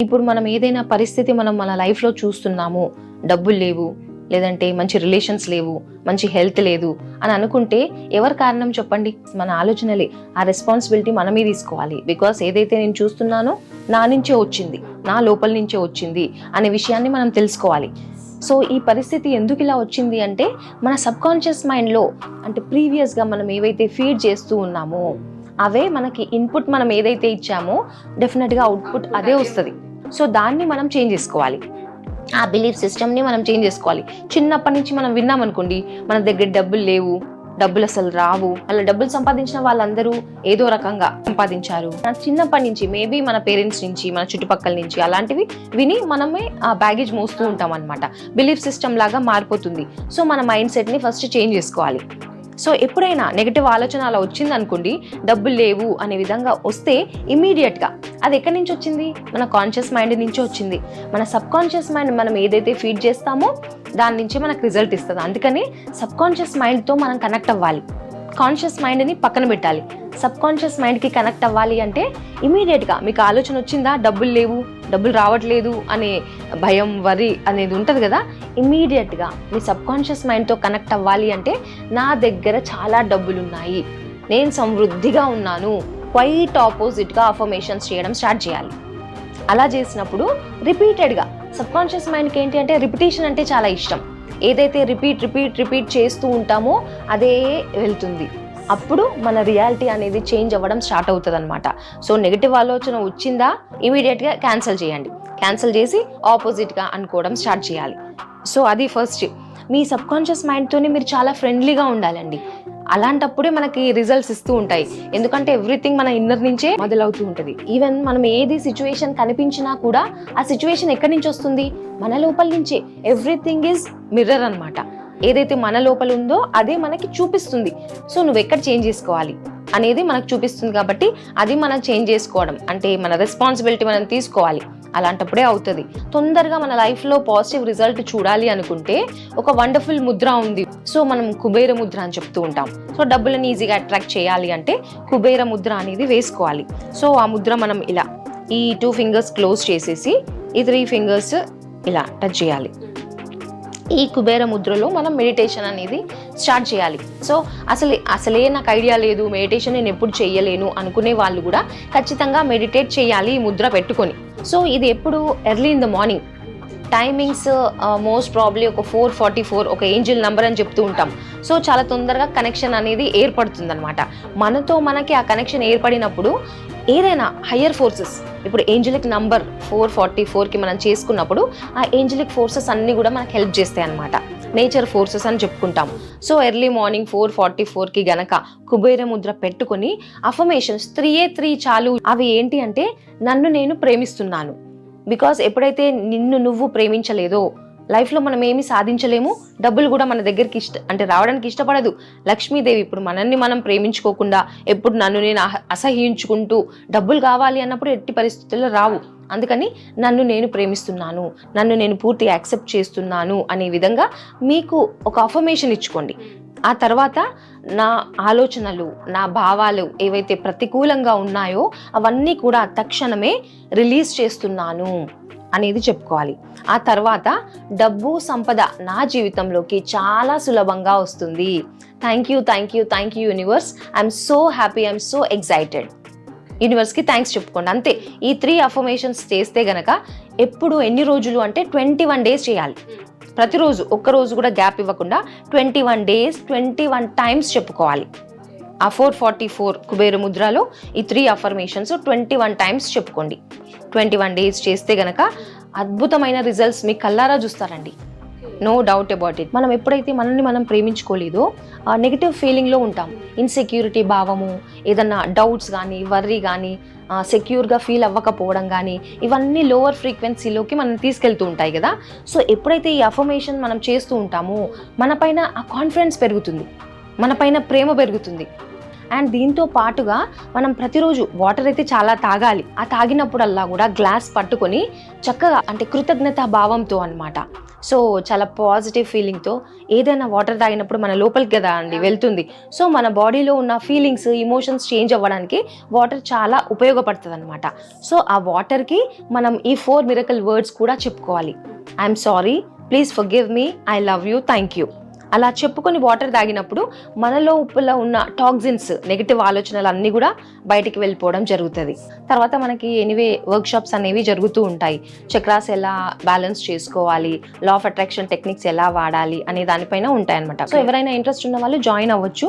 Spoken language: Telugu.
ఇప్పుడు మనం ఏదైనా పరిస్థితి మనం మన లైఫ్లో చూస్తున్నాము డబ్బులు లేవు లేదంటే మంచి రిలేషన్స్ లేవు మంచి హెల్త్ లేదు అని అనుకుంటే ఎవరు కారణం చెప్పండి? మన ఆలోచనలే ఆ రెస్పాన్సిబిలిటీ మనమే తీసుకోవాలి. బికాస్ ఏదైతే నేను చూస్తున్నానో నా నుంచే వచ్చింది నా లోపల నుంచే వచ్చింది అనే విషయాన్ని మనం తెలుసుకోవాలి. సో ఈ పరిస్థితి ఎందుకు ఇలా వచ్చింది అంటే మన సబ్ కాన్షియస్ మైండ్లో అంటే ప్రీవియస్గా మనం ఏవైతే ఫీడ్ చేస్తూ ఉన్నామో అవే మనకి ఇన్పుట్ మనం ఏదైతే ఇచ్చామో డెఫినెట్గా అవుట్పుట్ అదే వస్తుంది. సో దాన్ని మనం చేంజ్ చేసుకోవాలి. ఆ బిలీఫ్ సిస్టమ్ని మనం చేంజ్ చేసుకోవాలి. చిన్నప్పటి నుంచి మనం విన్నాం అనుకోండి మన దగ్గర డబ్బులు లేవు డబ్బులు అసలు రావు. అలా డబ్బులు సంపాదించిన వాళ్ళందరూ ఏదో రకంగా సంపాదించారు. మన చిన్నప్పటి నుంచి మేబీ మన పేరెంట్స్ నుంచి మన చుట్టుపక్కల నుంచి అలాంటివి విని మనమే ఆ బ్యాగేజ్ మోస్తూ ఉంటాం అనమాట బిలీఫ్ సిస్టమ్ లాగా మారిపోతుంది. సో మన మైండ్ సెట్ని ఫస్ట్ చేంజ్ చేసుకోవాలి. సో ఎప్పుడైనా నెగిటివ్ ఆలోచన అలా వచ్చింది అనుకోండి డబ్బులు లేవు అనే విధంగా వస్తే ఇమీడియట్గా అది ఎక్కడి నుంచి వచ్చింది? మన కాన్షియస్ మైండ్ నుంచి వచ్చింది. మన సబ్ కాన్షియస్ మైండ్ మనం ఏదైతే ఫీడ్ చేస్తామో దాని నుంచి మనకు రిజల్ట్ ఇస్తుంది. అందుకని సబ్ కాన్షియస్ మైండ్తో మనం కనెక్ట్ అవ్వాలి. కాన్షియస్ మైండ్ని పక్కన పెట్టాలి. సబ్ కాన్షియస్ మైండ్కి కనెక్ట్ అవ్వాలి అంటే ఇమీడియట్గా మీకు ఆలోచన వచ్చిందా? డబ్బులు లేవు. డబ్బులు రావట్లేదు అనే భయం వరి అనేది ఉంటుంది కదా ఇమీడియట్గా మీ సబ్కాన్షియస్ మైండ్తో కనెక్ట్ అవ్వాలి అంటే నా దగ్గర చాలా డబ్బులు ఉన్నాయి నేను సమృద్ధిగా ఉన్నాను. క్వైట్ ఆపోజిట్గా అఫర్మేషన్స్ చేయడం స్టార్ట్ చేయాలి. అలా చేసినప్పుడు రిపీటెడ్గా సబ్కాన్షియస్ మైండ్కి ఏంటి అంటే రిపిటేషన్ అంటే చాలా ఇష్టం. ఏదైతే రిపీట్ రిపీట్ రిపీట్ చేస్తూ ఉంటామో అదే వెళ్తుంది. అప్పుడు మన రియాలిటీ అనేది చేంజ్ అవ్వడం స్టార్ట్ అవుతుంది అనమాట సో నెగిటివ్ ఆలోచన వచ్చిందా ఇమీడియట్గా క్యాన్సిల్ చేయండి. క్యాన్సిల్ చేసి ఆపోజిట్గా అనుకోవడం స్టార్ట్ చేయాలి. సో అది ఫస్ట్ మీ సబ్కాన్షియస్ మైండ్తోనే మీరు చాలా ఫ్రెండ్లీగా ఉండాలండి. అలాంటప్పుడే మనకి రిజల్ట్స్ ఇస్తూ ఉంటాయి. ఎందుకంటే ఎవ్రీథింగ్ మన ఇన్నర్ నుంచే మొదలవుతూ ఉంటుంది. ఈవెన్ మనం ఏది సిచ్యువేషన్ కనిపించినా కూడా ఆ సిచ్యువేషన్ ఎక్కడి నుంచి వస్తుంది? మన లోపల నుంచే. ఎవ్రీథింగ్ ఈజ్ మిర్రర్ అనమాట ఏదైతే మన లోపల ఉందో అదే మనకి చూపిస్తుంది. సో నువ్వు ఎక్కడ చేంజ్ చేసుకోవాలి అనేది మనకు చూపిస్తుంది కాబట్టి అది మనం చేంజ్ చేసుకోవడం. అంటే మన రెస్పాన్సిబిలిటీ మనం తీసుకోవాలి. అలాంటప్పుడే అవుతుంది. తొందరగా మన లైఫ్లో పాజిటివ్ రిజల్ట్ చూడాలి అనుకుంటే ఒక వండర్ఫుల్ ముద్ర ఉంది. సో మనం కుబేర ముద్ర అని చెప్తూ ఉంటాం. సో డబ్బులను ఈజీగా అట్రాక్ట్ చేయాలి అంటే కుబేర ముద్ర అనేది వేసుకోవాలి. సో ఆ ముద్ర మనం ఇలా ఈ టూ ఫింగర్స్ క్లోజ్ చేసేసి ఈ త్రీ ఫింగర్స్ ఇలా టచ్ చేయాలి. ఈ కుబేర ముద్రలో మనం మెడిటేషన్ అనేది స్టార్ట్ చేయాలి. సో అసలు అసలే నాకు ఐడియా లేదు మెడిటేషన్ నేను ఎప్పుడు చేయలేను అనుకునే వాళ్ళు కూడా ఖచ్చితంగా మెడిటేట్ చేయాలి ఈ ముద్ర పెట్టుకొని. సో ఇది ఎప్పుడు early in the morning timings most probably ఒక ఫోర్ ఫార్టీ ఫోర్ ఒక ఏంజిల్ నెంబర్ అని చెప్తూ ఉంటాం. సో చాలా తొందరగా కనెక్షన్ అనేది ఏర్పడుతుంది అనమాట మనతో మనకి ఆ కనెక్షన్ ఏర్పడినప్పుడు ఏదైనా హయ్యర్ ఫోర్సెస్ ఇప్పుడు ఏంజలిక్ నంబర్ ఫోర్ ఫార్టీ ఫోర్కి మనం చేసుకున్నప్పుడు ఆ ఏంజలిక్ ఫోర్సెస్ అన్నీ కూడా మనకు హెల్ప్ చేస్తాయి అనమాట నేచర్ ఫోర్సెస్ అని చెప్పుకుంటాం. So early morning four forty ఫోర్కి గనక కుబేర ముద్ర పెట్టుకొని అఫర్మేషన్స్ త్రీ ఏ త్రీ చాలు. అవి ఏంటి అంటే నన్ను నేను ప్రేమిస్తున్నాను. బికాస్ ఎప్పుడైతే నిన్ను నువ్వు ప్రేమించలేదో లైఫ్లో మనం ఏమి సాధించలేము. డబ్బులు కూడా మన దగ్గరికి ఇష్ట అంటే రావడానికి ఇష్టపడదు. లక్ష్మీదేవి ఇప్పుడు మనల్ని మనం ప్రేమించుకోకుండా ఎప్పుడు నన్ను నేను అసహించుకుంటూ అసహ్యించుకుంటూ డబ్బులు కావాలి అన్నప్పుడు ఎట్టి పరిస్థితుల్లో రావు. అందుకని నన్ను నేను ప్రేమిస్తున్నాను. నన్ను నేను పూర్తి యాక్సెప్ట్ చేస్తున్నాను అనే విధంగా మీకు ఒక అఫర్మేషన్ ఇచ్చుకోండి. ఆ తర్వాత నా ఆలోచనలు నా భావాలు ఏవైతే ప్రతికూలంగా ఉన్నాయో అవన్నీ కూడా తక్షణమే రిలీజ్ చేస్తున్నాను. అనేది చెప్పుకోవాలి. ఆ తర్వాత డబ్బు సంపద నా జీవితంలోకి చాలా సులభంగా వస్తుంది. Thank you thank you thank you universe I'm so happy I'm so excited యూనివర్స్కి thanks చెప్పుకోండి. అంతే ఈ త్రీ అఫర్మేషన్స్ చేస్తే గనక ఎప్పుడు ఎన్ని రోజులు అంటే ట్వంటీ వన్ డేస్ చేయాలి. ప్రతిరోజు ఒక్క రోజు కూడా గ్యాప్ ఇవ్వకుండా twenty one days twenty one times చెప్పుకోవాలి. ఆ ఫోర్ ఫార్టీ ఫోర్ కుబేర ముద్రలో ఈ three affirmations twenty one times చెప్పుకోండి. ట్వంటీ వన్ డేస్ చేస్తే గనక అద్భుతమైన రిజల్ట్స్ మీ కల్లారా చూస్తారండి. నో డౌట్ అబౌట్ ఇట్ మనం ఎప్పుడైతే మనల్ని మనం ప్రేమించుకోలేదో నెగిటివ్ ఫీలింగ్లో ఉంటాం. ఇన్సెక్యూరిటీ భావము ఏదన్నా డౌట్స్ కానీ వర్రీ కానీ సెక్యూర్గా ఫీల్ అవ్వకపోవడం కానీ ఇవన్నీ లోవర్ ఫ్రీక్వెన్సీలోకి మనం తీసుకెళ్తూ ఉంటాయి కదా. సో ఎప్పుడైతే ఈ అఫర్మేషన్ మనం చేస్తూ ఉంటామో మన పైన ఆ కాన్ఫిడెన్స్ పెరుగుతుంది. మన పైన ప్రేమ పెరుగుతుంది. అండ్ దీంతో పాటుగా మనం ప్రతిరోజు వాటర్ అయితే చాలా తాగాలి. ఆ తాగినప్పుడల్లా కూడా గ్లాస్ పట్టుకొని చక్కగా అంటే కృతజ్ఞతా భావంతో అనమాట సో చాలా పాజిటివ్ ఫీలింగ్తో ఏదైనా వాటర్ తాగినప్పుడు మన లోపలికి కదా అండి వెళ్తుంది. సో మన బాడీలో ఉన్న ఫీలింగ్స్ ఇమోషన్స్ చేంజ్ అవ్వడానికి వాటర్ చాలా ఉపయోగపడుతుంది అనమాట సో ఆ వాటర్కి మనం ఈ ఫోర్ మిరకల్ వర్డ్స్ కూడా చెప్పుకోవాలి. I'm sorry. Please forgive me. I love you. Thank you. అలా చెప్పుకొని వాటర్ తాగినప్పుడు మన లోపల ఉన్న టాక్సిన్స్ నెగిటివ్ ఆలోచనలు అన్నీ కూడా బయటికి వెళ్ళిపోవడం జరుగుతుంది. తర్వాత మనకి ఎనీవే వర్క్ షాప్స్ అనేవి జరుగుతూ ఉంటాయి. చక్రాస్ ఎలా బ్యాలెన్స్ చేసుకోవాలి లా ఆఫ్ అట్రాక్షన్ టెక్నిక్స్ ఎలా వాడాలి అనే దానిపైన ఉంటాయి అనమాట సో ఎవరైనా ఇంట్రెస్ట్ ఉన్న వాళ్ళు జాయిన్ అవ్వచ్చు.